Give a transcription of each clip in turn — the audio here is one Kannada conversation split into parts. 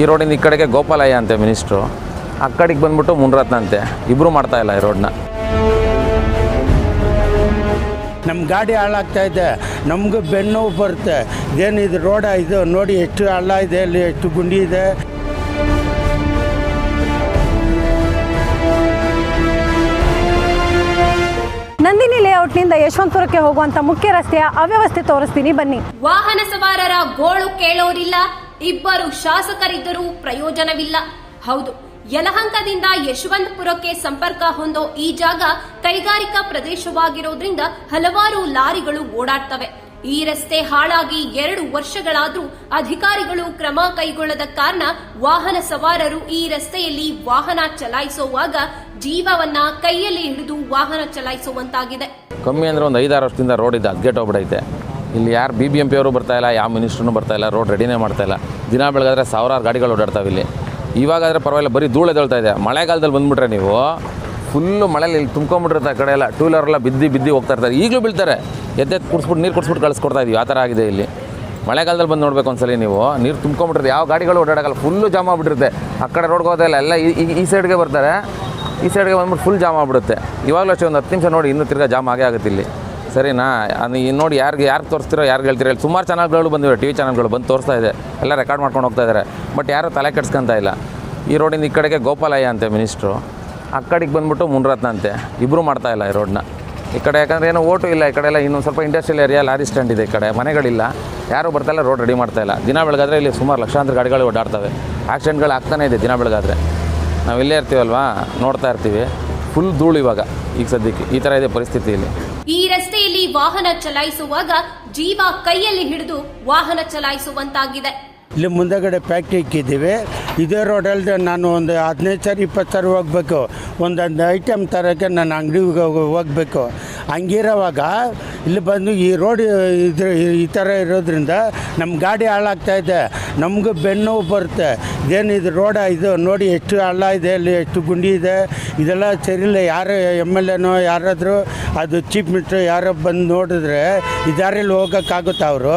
ಈ ರೋಡಿಂದ ಈ ಕಡೆಗೆ ಗೋಪಾಲಯ್ಯ ಅಂತೆ ಮಿನಿಸ್ಟ್ರು. ಆ ಕಡೆಗೆ ಬಂದ್ಬಿಟ್ಟು ಮುನ್ರತ್ನ ಅಂತೆ. ಇಬ್ಬರು ಮಾಡ್ತಾ ಇಲ್ಲ ಈ ರೋಡ್ನ. ನಮ್ಮ ಗಾಡಿ ಹಾಳಾಗ್ತಾ ಇದೆ. ನಮಗೂ ಬೆನ್ನೋವು ಬರುತ್ತೆ. ಇದೇನು ಇದು ರೋಡ ಇದು? ನೋಡಿ ಎಷ್ಟು ಹಳ್ಳ ಇದೆ ಅಲ್ಲಿ ಎಷ್ಟು ಗುಂಡಿ ಇದೆ. ನಂದಿನಿ ಲೇಔಟ್ನಿಂದ ಯಶವಂತಪುರಕ್ಕೆ ಹೋಗುವಂತ ಮುಖ್ಯ ರಸ್ತೆಯ ಅವ್ಯವಸ್ಥೆ ತೋರಿಸ್ತೀನಿ. ಬನ್ನಿ. ವಾಹನ ಸವಾರರ ಗೋಳು ಕೇಳೋರಿಲ್ಲ. ಇಬ್ಬರು ಶಾಸಕರಿದ್ದರೂ ಪ್ರಯೋಜನವಿಲ್ಲ. ಹೌದು, ಯಲಹಂಕದಿಂದ ಯಶವಂತಪುರಕ್ಕೆ ಸಂಪರ್ಕ ಹೊಂದೋ ಈ ಜಾಗ ಕೈಗಾರಿಕಾ ಪ್ರದೇಶವಾಗಿರೋದ್ರಿಂದ ಹಲವಾರು ಲಾರಿಗಳು ಓಡಾಡ್ತವೆ. ಈ ರಸ್ತೆ ಹಾಳಾಗಿ ಎರಡು ವರ್ಷಗಳಾದರೂ ಅಧಿಕಾರಿಗಳು ಕ್ರಮ ಕೈಗೊಳ್ಳದ ಕಾರಣ ವಾಹನ ಸವಾರರು ಈ ರಸ್ತೆಯಲ್ಲಿ ವಾಹನ ಚಲಾಯಿಸುವಾಗ ಜೀವವನ್ನ ಕೈಯಲ್ಲಿ ಹಿಡಿದು ವಾಹನ ಚಲಾಯಿಸುವಂತಾಗಿದೆ. ಕಮ್ಮಿ ಅಂದ್ರೆ ಒಂದು ಐದಾರು ವರ್ಷದಿಂದ ರೋಡ್ ಇದೆ ಅದ್ಗೆಟ್ ಹೋಗ್ಬಿಡೈತೆ ಇಲ್ಲಿ ಯಾರು ಬಿ ಬಿ ಎಂ ಪಿ ಅವರು ಬರ್ತಾ ಇಲ್ಲ, ಯಾವ ಮಿನಿಸ್ಟ್ರೂ ಬರ್ತಾ ಇಲ್ಲ, ರೋಡ್ ರೆಡಿನೇ ಮಾಡ್ತಾ ಇಲ್ಲ. ದಿನ ಬೆಳಗಾದ್ರೆ ಸಾವಿರಾರು ಗಾಡಿಗಳು ಓಡಾಡ್ತಾವೆ ಇಲ್ಲಿ. ಇವಾಗಾದರೆ ಪರವಾಗಿಲ್ಲ, ಬರೀ ಧೂಳು ಎದ್ದೇಳ್ತಾ ಇದೆ. ಮಳೆಗಾಲದಲ್ಲಿ ಬಂದುಬಿಟ್ರೆ ನೀವು ಫುಲ್ಲು ಮಳೆಯಲ್ಲಿ ಇಲ್ಲಿ ತುಂಬ್ಕೊಂಬಿಟ್ಟಿರ್ತಾರೆ ಆ ಕಡೆ ಎಲ್ಲ ಟೂ ವೀಲರೆಲ್ಲ ಬಿದ್ದು ಬಿದ್ದು ಹೋಗ್ತಾ ಇರ್ತಾರೆ. ಈಗಲೂ ಬೀಳ್ತಾರೆ. ಎದ್ದೆತ್ತು ಕುಡಿಸ್ಬಿಟ್ಟು, ನೀರು ಕುಡಿಸ್ಬಿಟ್ಟು ಕಳಿಸ್ಕೊಡ್ತಾ ಇದೀವಿ. ಆ ಥರ ಆಗಿದೆ ಇಲ್ಲಿ. ಮಳೆಗಾಲದಲ್ಲಿ ಬಂದು ನೋಡಬೇಕು ಒಂದ್ಸಲಿ ನೀವು. ನೀರು ತುಂಬ್ಕೊಂಬಿಟ್ಟಿರುತ್ತೆ ಯಾವ ಗಾಡಿಗಳು ಓಡಾಡೋಲ್ಲ ಫುಲ್ಲು ಜಾಮ್ ಆಗ್ಬಿಟ್ಟಿರುತ್ತೆ. ಆ ಕಡೆ ರೋಡ್ಗೆ ಹೋಗೋದಿಲ್ಲ ಎಲ್ಲ ಈ ಸೈಡ್ಗೆ ಬರ್ತಾರೆ. ಈ ಸೈಡ್ಗೆ ಬಂದ್ಬಿಟ್ಟು ಫುಲ್ ಜಾಮ್ ಆಗಿಬಿಡುತ್ತೆ. ಇವಾಗಲೂ ಅಷ್ಟೇ ಒಂದು ಹತ್ತು ನಿಮಿಷ ನೋಡಿ, ಇನ್ನೂ ತಿರ್ಗಾ ಜಾಮ್ ಆಗೇ ಆಗುತ್ತೆ ಇಲ್ಲಿ. ಸರಿನಾ ಅದು ನೋಡಿ ಯಾರಿಗೆ, ಯಾರು ತೋರಿಸ್ತಿರೋ, ಯಾರಿಗೆ ಹೇಳ್ತಿರೋ ಸುಮಾರು ಚಾನಲ್ಗಳು ಬಂದಿವೆ ಟಿ ವಿ ಚಾನಲ್ಗಳು ಬಂದು ತೋರಿಸ್ತಾ ಇದೆ. ಎಲ್ಲ ರೆಕಾರ್ಡ್ ಮಾಡ್ಕೊಂಡು ಹೋಗ್ತಾ ಇದ್ದಾರೆ ಬಟ್ ಯಾರೂ ತಲೆ ಕೆಡ್ಸ್ಕೊಂತ ಇಲ್ಲ. ಈ ರೋಡಿಂದ ಈ ಕಡೆಗೆ ಗೋಪಾಲಯ್ಯ ಅಂತೆ ಮಿನಿಸ್ಟ್ರು. ಆ ಕಡೆಗೆ ಬಂದ್ಬಿಟ್ಟು ಮುನ್ರತ್ನ ಅಂತೆ. ಇಬ್ಬರು ಮಾಡ್ತಾ ಇಲ್ಲ ಈ ರೋಡ್ನ. ಈ ಕಡೆ ಯಾಕಂದ್ರೆ ಏನೋ ಓಟು ಇಲ್ಲ, ಈ ಕಡೆ ಎಲ್ಲ ಇನ್ನೊಂದು ಸ್ವಲ್ಪ ಇಂಡಸ್ಟ್ರಿಯಲ್ ಏರಿಯಾ ಲಾರಿ ಸ್ಟ್ಯಾಂಡ್ ಇದೆ ಈ ಕಡೆ. ಮನೆಗಳಿಲ್ಲ. ಯಾರೂ ಬರ್ತಾಯಿಲ್ಲ ರೋಡ್ ರೆಡಿ ಮಾಡ್ತಾ ಇಲ್ಲ. ದಿನ ಬೆಳಗಾದ್ರೆ ಇಲ್ಲಿ ಸುಮಾರು ಲಕ್ಷಾಂತರ ಗಾಡಿಗಳು ಓಡಾಡ್ತವೆ. ಆಕ್ಸಿಡೆಂಟ್ಗಳು ಆಗ್ತಾನೆ ಇದೆ ದಿನ ಬೆಳಗಾದ್ರೆ. ನಾವು ಇಲ್ಲೇ ಇರ್ತೀವಲ್ವಾ? ನೋಡ್ತಾ ಇರ್ತೀವಿ. ಫುಲ್ ಧೂಳು ಇವಾಗ ಈಗ ಸದ್ಯಕ್ಕೆ. ಈ ಥರ ಇದೆ ಪರಿಸ್ಥಿತಿ ಇಲ್ಲಿ ಈ ರಸ್ತೆಯಲ್ಲಿ ವಾಹನ ಚಲಾಯಿಸುವಾಗ ಜೀವ ಕೈಯಲ್ಲಿ ಹಿಡಿದು ವಾಹನ ಚಲಾಯಿಸುವಂತಾಗಿದೆ. ಇಲ್ಲಿ ಮುಂದೆಗಡೆ ಫ್ಯಾಕ್ಟ್ರಿ ಇಕ್ಕಿದ್ದೀವಿ. ಇದೇ ರೋಡಲ್ಲಿ ನಾನು ಒಂದು ಹದಿನೈದು ಸಾವಿರ ಇಪ್ಪತ್ತು ಸಾವಿರ ಹೋಗ್ಬೇಕು. ಒಂದೊಂದು ಐಟಮ್ ತರೋಕ್ಕೆ ನಾನು ಅಂಗಡಿಗೆ ಹೋಗಬೇಕು. ಹಂಗಿರೋವಾಗ ಇಲ್ಲಿ ಬಂದು ಈ ರೋಡ್ ಇದ್ರ ಈ ಥರ ಇರೋದ್ರಿಂದ ನಮ್ಮ ಗಾಡಿ ಹಾಳಾಗ್ತಾ ಇದೆ, ನಮಗೂ ಬೆನ್ನು ಬರುತ್ತೆ. ಇದೇನು ಇದು ರೋಡ ಇದು ನೋಡಿ ಎಷ್ಟು ಹಳ್ಳ ಇದೆ, ಅಲ್ಲಿ ಎಷ್ಟು ಗುಂಡಿ ಇದೆ. ಇದೆಲ್ಲ ಸರಿಯಿಲ್ಲ, ಯಾರು ಎಂ ಎಲ್ ಎನೋ ಯಾರಾದರೂ ಅದು ಚೀಫ್ ಮಿನಿಸ್ಟ್ರು ಯಾರೋ ಬಂದು ನೋಡಿದ್ರೆ ಈ ದಾರಿಯಲ್ಲಿ ಹೋಗೋಕ್ಕಾಗುತ್ತೆ ಅವರು?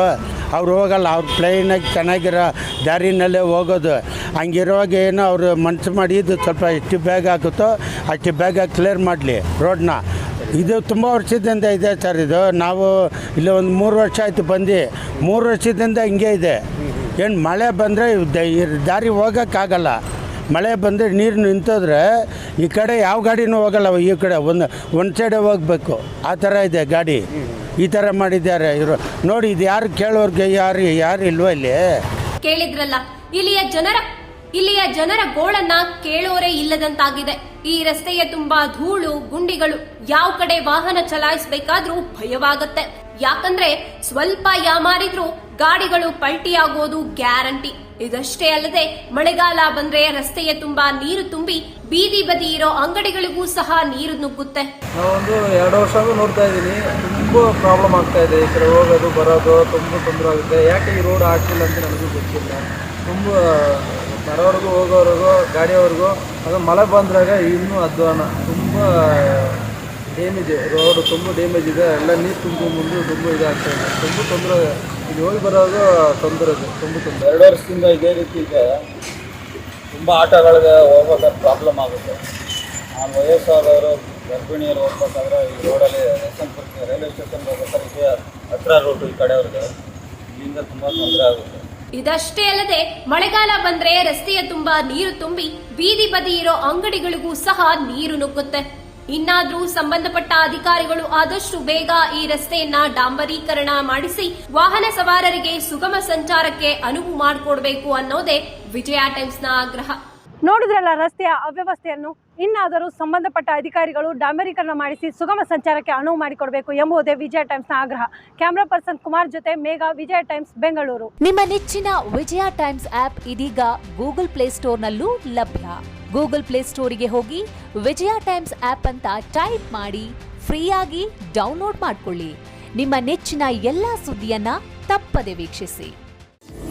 ಅವ್ರು ಹೋಗಲ್ಲ, ಅವ್ರು ಪ್ಲೈನಾಗಿ ಚೆನ್ನಾಗಿರೋ ದಾರಿನಲ್ಲೇ ಹೋಗೋದು. ಹಂಗಿರುವಾಗ ಏನೋ ಅವರು ಮನಸ್ಸು ಮಾಡಿ ಇದು ಸ್ವಲ್ಪ ಎಷ್ಟು ಬೇಗ ಆಗುತ್ತೋ ಅಷ್ಟು ಬೇಗ ಕ್ಲಿಯರ್ ಮಾಡಲಿ ರೋಡ್ನ. ಇದು ತುಂಬ ವರ್ಷದಿಂದ ಇದೆ ಸರ್ ಇದು. ನಾವು ಇಲ್ಲಿ ಒಂದು ಮೂರು ವರ್ಷ ಆಯಿತು ಬಂದು. ಮೂರು ವರ್ಷದಿಂದ ಹಿಂಗೆ ಇದೆ. ಏನು ಮಳೆ ಬಂದರೆ ದಾರಿ ಹೋಗೋಕ್ಕಾಗಲ್ಲ. ಮಳೆ ಬಂದರೆ ನೀರು ನಿಂತೋದ್ರೆ ಈ ಕಡೆ ಯಾವ ಗಾಡಿನೂ ಹೋಗಲ್ಲ, ಈ ಕಡೆ ಒಂದು ಒಂದು ಸೈಡೇ ಹೋಗಬೇಕು. ಆ ಥರ ಇದೆ ಗಾಡಿ. ಈ ಥರ ಮಾಡಿದ್ದಾರೆ ಇವರು. ನೋಡಿ, ಇದು ಯಾರು ಕೇಳೋರ್ಗೆ, ಯಾರು ಯಾರು ಇಲ್ವಾ ಇಲ್ಲಿ? ಕೇಳಿದ್ರಲ್ಲ, ಇಲ್ಲಿಯ ಜನರ ಇಲ್ಲಿಯ ಜನರ ಗೋಳನ್ನ ಕೇಳೋರೇ ಇಲ್ಲದಂತಾಗಿದೆ. ಈ ರಸ್ತೆಯ ತುಂಬಾ ಧೂಳು, ಗುಂಡಿಗಳು ಯಾವ ಕಡೆ ವಾಹನ ಚಲಾಯಿಸಬೇಕಾದ್ರೂ ಭಯವಾಗತ್ತೆ. ಯಾಕಂದ್ರೆ ಸ್ವಲ್ಪ ಯಾಮಾರಿದ್ರೂ ಗಾಡಿಗಳು ಪಲ್ಟಿಯಾಗೋದು ಗ್ಯಾರಂಟಿ. ಇದಷ್ಟೇ ಅಲ್ಲದೆ ಮಳೆಗಾಲ ಬಂದ್ರೆ ರಸ್ತೆಯ ತುಂಬಾ ನೀರು ತುಂಬಿ ಬೀದಿ ಬದಿ ಇರೋ ಅಂಗಡಿಗಳಿಗೂ ಸಹ ನೀರು ನುಗ್ಗುತ್ತೆ. ನಾವೊಂದು ಎರಡು ವರ್ಷವೂ ನೋಡ್ತಾ ಇದ್ದೀನಿ. ತುಂಬಾ ಪ್ರಾಬ್ಲಮ್ ಆಗ್ತಾ ಇದೆ. ಈ ಕಡೆ ಹೋಗೋದು, ಬರೋದು ತುಂಬಾ ತೊಂದರೆ ಆಗುತ್ತೆ. ಯಾಕೆ ಈ ರೋಡ್ ಹಾಕಿಲ್ಲ ಅಂತ ನನಗೂ ಗೊತ್ತಿಲ್ಲ. ತುಂಬ ಬರೋರ್ಗೂ, ಹೋಗೋರಿಗೂ, ಗಾಡಿಯವ್ರಿಗೂ, ಅದು ಮಳೆ ಬಂದಾಗ ಇನ್ನೂ ಅಧ್ವಾನ. ತುಂಬ ಡ್ಯಾಮೇಜ್ ರೋಡು ತುಂಬ ಡ್ಯಾಮೇಜ್ ಇದೆ. ಎಲ್ಲ ನೀರು ತುಂಬ ಮುಂದೆ ತುಂಬ ಇದಾಗ್ತಾ ಇದೆ. ತುಂಬ ತೊಂದರೆ, ಇಲ್ಲಿ ಹೋಗಿ ಬರೋದು ತೊಂದರೆ ಇದೆ. ತುಂಬ ತೊಂದರೆ. ಎರಡು ವರ್ಷದಿಂದ ಇದೇ ರೀತಿ ಇದೆ. ತುಂಬ ಆಟೋಗಳಿಗೆ ಹೋಗ್ಬೇಕಾದ್ರೆ ಪ್ರಾಬ್ಲಮ್ ಆಗುತ್ತೆ. ಆ ವಯಸ್ಸಾದವರು, ಗರ್ಭಿಣಿಯರು ಹೋಗ್ಬೇಕಾದ್ರೆ ಈ ರೋಡಲ್ಲಿ ರೈಲ್ವೆ ಸ್ಟೇಷನ್ಗೆ ಹೋಗ್ಬೇಕಾದ್ರೆ ಹತ್ರ ರೂಟು ಈ ಕಡೆಯವ್ರಿಗೆ. ಇಲ್ಲಿಂದ ತುಂಬ ತೊಂದರೆ ಆಗುತ್ತೆ. ಇದಷ್ಟೇ ಅಲ್ಲದೆ ಮಳೆಗಾಲ ಬಂದ್ರೆ ರಸ್ತೆಯ ತುಂಬಾ ನೀರು ತುಂಬಿ ಬೀದಿ ಬದಿ ಇರೋ ಅಂಗಡಿಗಳಿಗೂ ಸಹ ನೀರು ನುಗ್ಗುತ್ತೆ. ಇನ್ನಾದ್ರೂ ಸಂಬಂಧಪಟ್ಟ ಅಧಿಕಾರಿಗಳು ಆದಷ್ಟು ಬೇಗ ಈ ರಸ್ತೆಯನ್ನ ಡಾಂಬರೀಕರಣ ಮಾಡಿಸಿ ವಾಹನ ಸವಾರರಿಗೆ ಸುಗಮ ಸಂಚಾರಕ್ಕೆ ಅನುವು ಮಾಡಿಕೊಡಬೇಕು ಅನ್ನೋದೇ ವಿಜಯ ಟೈಮ್ಸ್ನ ಆಗ್ರಹ. ನೋಡಿದ್ರಲ್ಲ ರಸ್ತೆಯ ಅವ್ಯವಸ್ಥೆಯನ್ನು? ಇನ್ನಾದರೂ ಸಂಬಂಧಪಟ್ಟ ಅಧಿಕಾರಿಗಳು ಡಾಂಬರೀಕರಣ ಮಾಡಿಸಿ ಸುಗಮ ಸಂಚಾರಕ್ಕೆ ಅನುವು ಮಾಡಿಕೊಡಬೇಕು ಎಂಬುದೇ ವಿಜಯ ಟೈಮ್ಸ್ನ ಆಗ್ರಹ. ಕ್ಯಾಮರಾ ಪರ್ಸನ್ ಕುಮಾರ್ ಜೊತೆ ಮೇಘ, ವಿಜಯ ಟೈಮ್ಸ್, ಬೆಂಗಳೂರು. ನಿಮ್ಮ ನೆಚ್ಚಿನ ವಿಜಯ ಟೈಮ್ಸ್ ಆಪ್ ಇದೀಗ ಗೂಗಲ್ ಪ್ಲೇಸ್ಟೋರ್ನಲ್ಲೂ ಲಭ್ಯ. ಗೂಗಲ್ ಪ್ಲೇಸ್ಟೋರಿಗೆ ಹೋಗಿ ವಿಜಯ ಟೈಮ್ಸ್ ಆಪ್ ಅಂತ ಟೈಪ್ ಮಾಡಿ ಫ್ರೀಯಾಗಿ ಡೌನ್ಲೋಡ್ ಮಾಡಿಕೊಳ್ಳಿ. ನಿಮ್ಮ ನೆಚ್ಚಿನ ಎಲ್ಲಾ ಸುದ್ದಿಯನ್ನ ತಪ್ಪದೆ ವೀಕ್ಷಿಸಿ.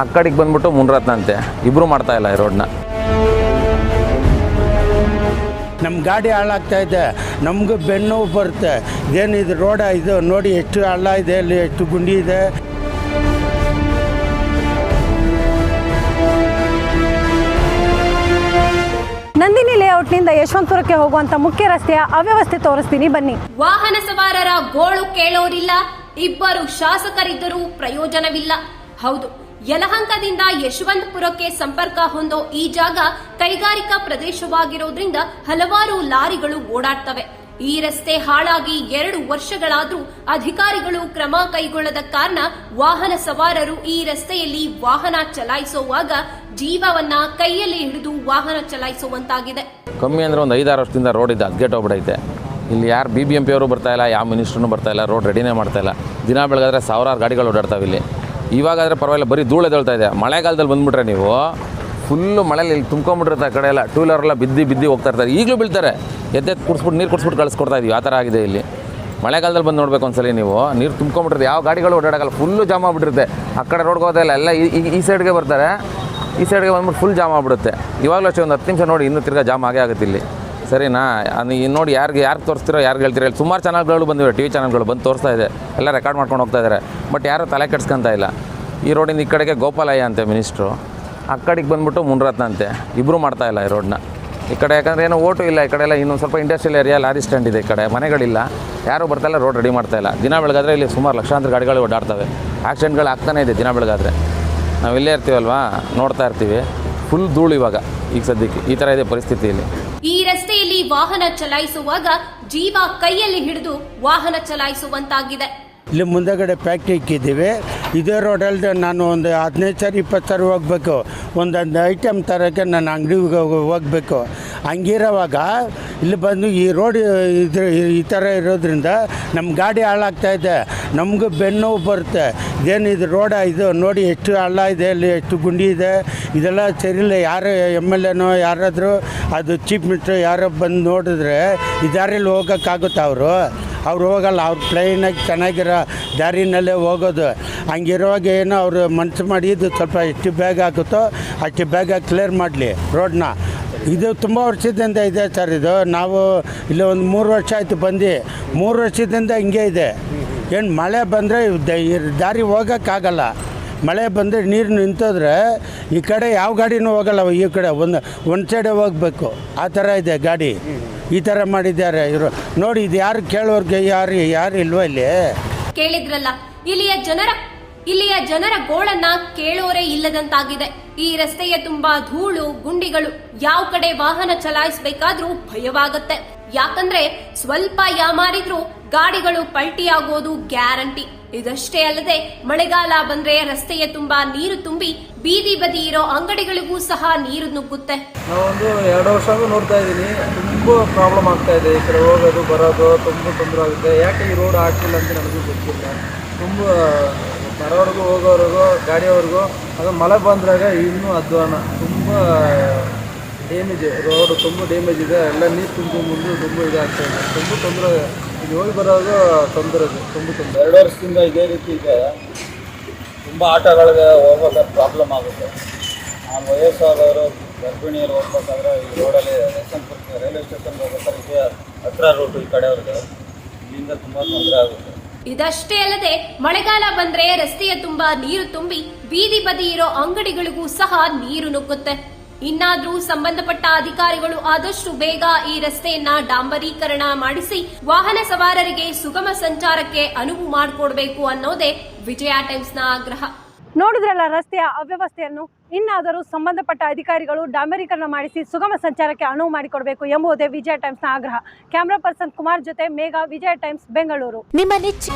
ಆ ಕಡೆಗೆ ಬಂದ್ಬಿಟ್ಟು ಮುನ್ರತ್ನ ಅಂತೆ ಇಬ್ಬರು ಮಾಡ್ತಾ ಇಲ್ಲ ಈ ರೋಡ್ನ. ನಮ್ಮ ಗಾಡಿ ಹಾಳಾಗ್ತಾ ಇದೆ. ನಮಗೂ ಬೆನ್ನು ಬರುತ್ತೆ. ಏನು ಇದು ರೋಡ ಇದು ನೋಡಿ ಎಷ್ಟು ಹಳ್ಳ ಇದೆ ಅಲ್ಲಿ ಎಷ್ಟು ಗುಂಡಿ ಇದೆ. ನಂದಿನಿ ಲೇಔಟ್ನಿಂದ ಯಶವಂತಪುರಕ್ಕೆ ಹೋಗುವಂತ ಮುಖ್ಯ ರಸ್ತೆಯ ಅವ್ಯವಸ್ಥೆ ತೋರಿಸ್ತೀನಿ. ಬನ್ನಿ. ವಾಹನ ಸವಾರರ ಗೋಳು ಕೇಳೋರಿಲ್ಲ. ಇಬ್ಬರು ಶಾಸಕರಿದ್ದರೂ ಪ್ರಯೋಜನವಿಲ್ಲ. ಹೌದು ಯಲಹಂಕದಿಂದ ಯಶವಂತಪುರಕ್ಕೆ ಸಂಪರ್ಕ ಹೊಂದೋ ಈ ಜಾಗ ಕೈಗಾರಿಕಾ ಪ್ರದೇಶವಾಗಿರೋದ್ರಿಂದ ಹಲವಾರು ಲಾರಿಗಳು ಓಡಾಡ್ತವೆ. ಈ ರಸ್ತೆ ಹಾಳಾಗಿ ಎರಡು ವರ್ಷಗಳಾದರೂ ಅಧಿಕಾರಿಗಳು ಕ್ರಮ ಕೈಗೊಳ್ಳದ ಕಾರಣ ವಾಹನ ಸವಾರರು ಈ ರಸ್ತೆಯಲ್ಲಿ ವಾಹನ ಚಲಾಯಿಸುವಾಗ ಜೀವವನ್ನ ಕೈಯಲ್ಲಿ ಹಿಡಿದು ವಾಹನ ಚಲಾಯಿಸುವಂತಾಗಿದೆ. ಕಮ್ಮಿ ಅಂದ್ರೆ ಒಂದು ಐದಾರು ವರ್ಷದಿಂದ ರೋಡ್ ಇದೆ ಅದ್ಗೆಟ್ ಹೋಗ್ಬಿಡೈತೆ ಇಲ್ಲಿ ಯಾರು ಬಿ ಬಿ ಎಂ ಪಿ ಅವರು ಬರ್ತಾ ಇಲ್ಲ, ಯಾವ ಮಿನಿಸ್ಟ್ರೂ ಬರ್ತಾ ಇಲ್ಲ ರೋಡ್ ರೆಡಿನೇ ಮಾಡ್ತಾ ಇಲ್ಲ. ದಿನ ಬೆಳಗಾದ್ರೆ ಸಾವಿರಾರು ಗಾಡಿಗಳು ಓಡಾಡ್ತಾವೆ ಇಲ್ಲಿ. ಇವಾಗಾದರೆ ಪರವಾಗಿಲ್ಲ, ಬರೀ ಧೂಳು ಎದ್ದೇಳ್ತಾ ಇದೆ. ಮಳೆಗಾಲದಲ್ಲಿ ಬಂದುಬಿಟ್ರೆ ನೀವು ಫುಲ್ಲು ಮಳೆಯಲ್ಲಿ ಇಲ್ಲಿ ಆ ಕಡೆ ಎಲ್ಲ. ಟೂ ವೀಲರೆಲ್ಲ ಬಿದ್ದು ಬಿದ್ದು ಹೋಗ್ತಾ ಇರ್ತಾರೆ. ಈಗಲೂ ಬೀಳ್ತಾರೆ. ಎದ್ದೆ ಕುಡಿಸ್ಬಿಟ್ಟು, ನೀರು ಕುಡಿಸ್ಬಿಟ್ಟು ಕಳಿಸ್ಕೊಡ್ತಾ ಇದೀವಿ. ಆ ಥರ ಆಗಿದೆ ಇಲ್ಲಿ. ಮಳೆಗಾಲದಲ್ಲಿ ಬಂದು ನೋಡಬೇಕು ಒಂದ್ಸಲಿ ನೀವು. ನೀರು ತುಂಬ್ಕೊಂಬಿಟ್ಟಿರುತ್ತೆ ಯಾವ ಗಾಡಿಗಳು ಓಡಾಡಲ್ಲ ಫುಲ್ಲು ಜಾಮ್ ಆಗ್ಬಿಟ್ಟಿರುತ್ತೆ. ಆ ಕಡೆ ರೋಡ್ಗೆ ಹೋಗೋದಿಲ್ಲ ಎಲ್ಲ ಈ ಸೈಡ್ಗೆ ಬರ್ತಾರೆ. ಈ ಸೈಡ್ಗೆ ಬಂದ್ಬಿಟ್ಟು ಫುಲ್ ಜಾಮ್ ಆಗಿಬಿಡುತ್ತೆ. ಇವಾಗಲೂ ಅಷ್ಟೇ ಒಂದು ಹತ್ತು ನಿಮಿಷ ನೋಡಿ, ಇನ್ನೂ ತಿರ್ಗಾ ಜಾಮ್ ಆಗೇ ಆಗುತ್ತೆ ಇಲ್ಲಿ. ಸರಿನಾ? ಅದು ನೋಡಿ ಯಾರಿಗೆ ಯಾರು ತೋರಿಸ್ತಿರೋ ಯಾರು ಹೇಳ್ತೀರೋ ಇಲ್ಲಿ ಸುಮಾರು ಚಾನಲ್ಗಳು ಬಂದಿವೆ ಟಿ ವಿ ಚಾನಲ್ಗಳು ಬಂದು ತೋರಿಸ್ತಾ ಇದೆ. ಎಲ್ಲ ರೆಕಾರ್ಡ್ ಮಾಡ್ಕೊಂಡು ಹೋಗ್ತಾ ಇದ್ದಾರೆ ಬಟ್ ಯಾರೂ ತಲೆ ಕೆಡ್ಸ್ಕೊತಾ ಇಲ್ಲ. ಈ ರೋಡಿಂದ ಈ ಕಡೆಗೆ ಗೋಪಾಲಯ್ಯ ಅಂತೆ ಮಿನಿಸ್ಟ್ರು ಆ ಕಡೆಗೆ ಬಂದ್ಬಿಟ್ಟು ಮುನ್ರತ್ನ ಅಂತೆ. ಇಬ್ಬರು ಮಾಡ್ತಾ ಇಲ್ಲ ಈ ರೋಡ್ನ ಈ ಕಡೆ ಯಾಕಂದರೆ ಏನೋ ಓಟು ಇಲ್ಲ, ಈ ಕಡೆ ಎಲ್ಲ ಇನ್ನೊಂದು ಸ್ವಲ್ಪ ಇಂಡಸ್ಟ್ರಿಯಲ್ ಏರಿಯಾ ಲಾರಿ ಸ್ಟ್ಯಾಂಡ್ ಇದೆ ಈ ಕಡೆ. ಮನೆಗಳಿಲ್ಲ. ಯಾರೂ ಬರ್ತಾ ಇಲ್ಲ ರೋಡ್ ರೆಡಿ ಮಾಡ್ತಾ ಇಲ್ಲ. ದಿನ ಬೆಳಗಾದ್ರೆ ಇಲ್ಲಿ ಸುಮಾರು ಲಕ್ಷಾಂತರ ಗಾಡಿಗಳು ಓಡಾಡ್ತವೆ. ಆಕ್ಸಿಡೆಂಟ್ಗಳು ಆಗ್ತಾನೆ ಇದೆ ದಿನ ಬೆಳಗಾದ್ರೆ. ನಾವು ಇಲ್ಲೇ ಇರ್ತೀವಲ್ವಾ? ನೋಡ್ತಾ ಇರ್ತೀವಿ. ಫುಲ್ ಧೂಳು ಇವಾಗ ಈಗ ಸದ್ಯಕ್ಕೆ. ಈ ಥರ ಇದೆ ಪರಿಸ್ಥಿತಿ ಇಲ್ಲಿ ಈ ರಸ್ತೆಯಲ್ಲಿ ವಾಹನ ಚಲಾಯಿಸುವಾಗ ಜೀವ ಕೈಯಲ್ಲಿ ಹಿಡಿದು ವಾಹನ ಚಲಾಯಿಸುವಂತಾಗಿದೆ. ಇಲ್ಲಿ ಮುಂದೆಗಡೆ ಫ್ಯಾಕ್ಟ್ರಿ ಇಕ್ಕಿದ್ದೀವಿ. ಇದೇ ರೋಡಲ್ಲಿ ನಾನು ಒಂದು ಹದಿನೈದು ಸಾವಿರ ಇಪ್ಪತ್ತು ಸಾವಿರ ಹೋಗ್ಬೇಕು. ಒಂದೊಂದು ಐಟಮ್ ತರೋಕ್ಕೆ ನಾನು ಅಂಗಡಿಗೆ ಹೋಗಬೇಕು. ಹಂಗಿರೋವಾಗ ಇಲ್ಲಿ ಬಂದು ಈ ರೋಡ್ ಇದ್ರ ಈ ಥರ ಇರೋದ್ರಿಂದ ನಮ್ಮ ಗಾಡಿ ಹಾಳಾಗ್ತಾ ಇದೆ. ನಮಗೂ ಬೆನ್ನು ಬರುತ್ತೆ. ಇದೇನು ಇದು ರೋಡ ಇದು ನೋಡಿ ಎಷ್ಟು ಹಳ್ಳ ಇದೆ, ಅಲ್ಲಿ ಎಷ್ಟು ಗುಂಡಿ ಇದೆ. ಇದೆಲ್ಲ ಸರಿಯಿಲ್ಲ. ಯಾರು ಎಂ ಎಲ್ ಎನೋ ಯಾರಾದರೂ, ಅದು ಚೀಫ್ ಮಿನಿಸ್ಟರ್ ಯಾರೋ ಬಂದು ನೋಡಿದ್ರೆ ಈ ದಾರಿಯಲ್ಲಿ ಹೋಗೋಕ್ಕಾಗುತ್ತೆ ಅವರು? ಅವ್ರು ಹೋಗಲ್ಲ. ಅವ್ರು ಪ್ಲೈನಾಗಿ ಚೆನ್ನಾಗಿರೋ ದಾರಿನಲ್ಲೇ ಹೋಗೋದು. ಹಂಗಿರುವಾಗ ಏನೋ ಅವರು ಮನಸ್ಸು ಮಾಡಿ ಇದು ಸ್ವಲ್ಪ ಎಷ್ಟು ಬೇಗ ಆಗುತ್ತೋ ಅಷ್ಟು ಬೇಗ ಕ್ಲಿಯರ್ ಮಾಡಲಿ ರೋಡ್ನ. ಇದು ತುಂಬ ವರ್ಷದಿಂದ ಇದೆ ಸರ್ ಇದು. ನಾವು ಇಲ್ಲಿ ಒಂದು ಮೂರು ವರ್ಷ ಆಯಿತು ಬಂದು. ಮೂರು ವರ್ಷದಿಂದ ಹಿಂಗೆ ಇದೆ. ಏನು ಮಳೆ ಬಂದರೆ ದಾರಿ ಹೋಗೋಕ್ಕಾಗಲ್ಲ. ಮಳೆ ಬಂದರೆ ನೀರು ನಿಂತೋದ್ರೆ ಈ ಕಡೆ ಯಾವ ಗಾಡಿನೂ ಹೋಗಲ್ಲ, ಈ ಕಡೆ ಒಂದು ಒಂದು ಸೈಡೆ ಹೋಗಬೇಕು. ಆ ಥರ ಇದೆ ಗಾಡಿ. ಈ ಥರ ಮಾಡಿದ್ದಾರೆ ಇವರು. ನೋಡಿ, ಇದು ಯಾರು ಕೇಳೋರ್ಗೆ, ಯಾರು ಯಾರು ಇಲ್ವಾ ಇಲ್ಲಿ? ಕೇಳಿದ್ರಲ್ಲ, ಇಲ್ಲಿಯ ಜನರ ಇಲ್ಲಿಯ ಜನರ ಗೋಳನ್ನ ಕೇಳೋರೇ ಇಲ್ಲದಂತಾಗಿದೆ. ಈ ರಸ್ತೆಯ ತುಂಬಾ ಧೂಳು, ಗುಂಡಿಗಳು, ಯಾವ ಕಡೆ ವಾಹನ ಚಲಾಯಿಸಬೇಕಾದ್ರೂ ಭಯವಾಗುತ್ತೆ. ಯಾಕಂದ್ರೆ ಸ್ವಲ್ಪ ಯಾಮಾರಿದ್ರು ಗಾಡಿಗಳು ಪಲ್ಟಿಯಾಗೋದು ಗ್ಯಾರಂಟಿ. ಇದಷ್ಟೇ ಅಲ್ಲದೆ ಮಳೆಗಾಲ ಬಂದ್ರೆ ರಸ್ತೆಯ ತುಂಬಾ ನೀರು ತುಂಬಿ ಬೀದಿ ಬದಿ ಇರೋ ಅಂಗಡಿಗಳಿಗೂ ಸಹ ನೀರು ನುಗ್ಗುತ್ತೆ. ನಾವೊಂದು ಎರಡು ವರ್ಷ ನೋಡ್ತಾ ಇದ್ದೀನಿ. ತುಂಬಾ ಪ್ರಾಬ್ಲಮ್ ಆಗ್ತಾ ಇದೆ. ಈ ಕಡೆ ಹೋಗೋದು, ಬರೋದು ತುಂಬ ತೊಂದರೆ ಆಗುತ್ತೆ. ಯಾಕೆ ಈ ರೋಡ್ ಹಾಕಿಲ್ಲ ಅಂತ ನನಗೂ ಗೊತ್ತಿಲ್ಲ. ತುಂಬ, ಬರೋವರೆಗೂ ಹೋಗೋವರೆಗೂ, ಗಾಡಿಯವ್ರಿಗೂ, ಅದು ಮಳೆ ಬಂದಾಗ ಇನ್ನೂ ಅಧ್ವಾನ. ತುಂಬ ಡ್ಯಾಮೇಜ್ ರೋಡ್ ತುಂಬ ಡ್ಯಾಮೇಜ್ ಇದೆ ಎಲ್ಲ ನೀರು ತುಂಬ ಮುಂದೆ ತುಂಬ ಇದಾಗ್ತಾ ಇದೆ. ತುಂಬ ತೊಂದರೆ ಇದು ಹೋಗಿ ಬರೋದು ತೊಂದರೆ ಇದೆ ತುಂಬ ತೊಂದರೆ. ಎರಡು ವರ್ಷದಿಂದ ಇದೇ ರೀತಿ ಇದೆ. ತುಂಬ ಆಟೋಗಳಿಗೆ ಹೋಗ್ಬೇಕಾದ್ರೆ ಪ್ರಾಬ್ಲಮ್ ಆಗುತ್ತೆ. ಆ ವಯಸ್ಸಾದವರು ಗರ್ಭಿಣಿಯರು ಹೋಗ್ಬೇಕಾದ್ರೆ ಈ ರೋಡಲ್ಲಿ ಯಶವಂತಪುರ ರೈಲ್ವೆ ಸ್ಟೇಷನ್ಗೆ ಹೋಗ್ಬೇಕಾದ್ರೆ ಇದೇ ಹತ್ರ ರೋಡು ಈ ಕಡೆಯವ್ರಿಗೆ ಇಲ್ಲಿಂದ ತುಂಬ ತೊಂದರೆ ಆಗುತ್ತೆ. ಇದಷ್ಟೇ ಅಲ್ಲದೆ ಮಳೆಗಾಲ ಬಂದ್ರೆ ರಸ್ತೆಯ ತುಂಬಾ ನೀರು ತುಂಬಿ ಬೀದಿ ಬದಿ ಇರೋ ಅಂಗಡಿಗಳಿಗೂ ಸಹ ನೀರು ನುಗ್ಗುತ್ತೆ. ಇನ್ನಾದ್ರೂ ಸಂಬಂಧಪಟ್ಟ ಅಧಿಕಾರಿಗಳು ಆದಷ್ಟು ಬೇಗ ಈ ರಸ್ತೆಯನ್ನ ಡಾಂಬರೀಕರಣ ಮಾಡಿಸಿ ವಾಹನ ಸವಾರರಿಗೆ ಸುಗಮ ಸಂಚಾರಕ್ಕೆ ಅನುವು ಮಾಡಿಕೊಡಬೇಕು ಅನ್ನೋದೇ ವಿಜಯ ಟೈಮ್ಸ್ನ ಆಗ್ರಹ. ನೋಡಿದ್ರಲ್ಲ ರಸ್ತೆಯ ಅವ್ಯವಸ್ಥೆಯನ್ನು ಇನ್ನಾದರೂ ಸಂಬಂಧಪಟ್ಟ ಅಧಿಕಾರಿಗಳು ಡಾಂಬರೀಕರಣ ಮಾಡಿಸಿ ಸುಗಮ ಸಂಚಾರಕ್ಕೆ ಅನುವು ಮಾಡಿಕೊಡಬೇಕು ಎಂಬುದೇ ವಿಜಯ ಟೈಮ್ಸ್ನ ಆಗ್ರಹ. ಕ್ಯಾಮರಾ ಪರ್ಸನ್ ಕುಮಾರ್ ಜೊತೆ ಮೇಘಾ ವಿಜಯ ಟೈಮ್ಸ್ ಬೆಂಗಳೂರು. ನಿಮ್ಮ ನೆಚ್ಚಿ